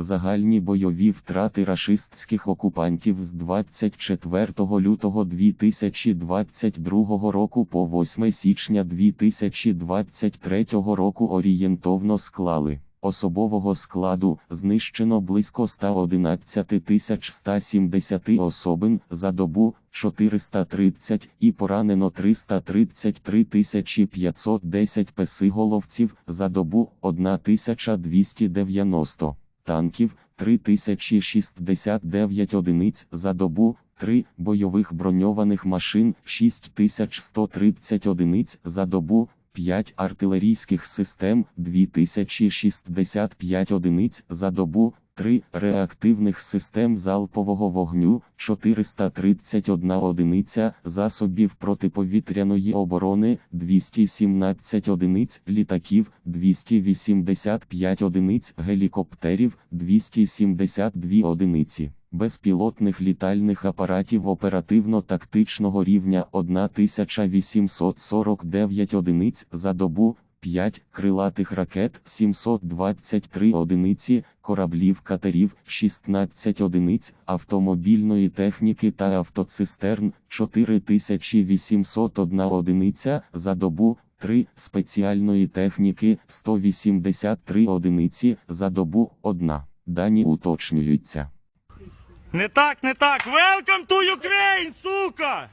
Загальні бойові втрати рашистських окупантів з 24 лютого 2022 року по 8 січня 2023 року орієнтовно склали. Особового складу знищено близько 111 170 особин за добу 430 і поранено 333 510 песиголовців за добу 1290 танків 3069 одиниць за добу, 3 бойових броньованих машин 6130 одиниць за добу, 5 артилерійських систем 2065 одиниць за добу, 3 реактивних систем залпового вогню 431 одиниця засобів протиповітряної оборони 217 одиниць літаків 285 одиниць гелікоптерів 272 одиниці. Безпілотних літальних апаратів оперативно-тактичного рівня 1849 одиниць за добу, 5 крилатих ракет 723 одиниці, кораблів катерів 16 одиниць, автомобільної техніки та автоцистерн 4801 одиниця за добу, 3 спеціальної техніки 183 одиниці за добу 1. Дані уточнюються. Не так, не так. Welcome to Ukraine, сука!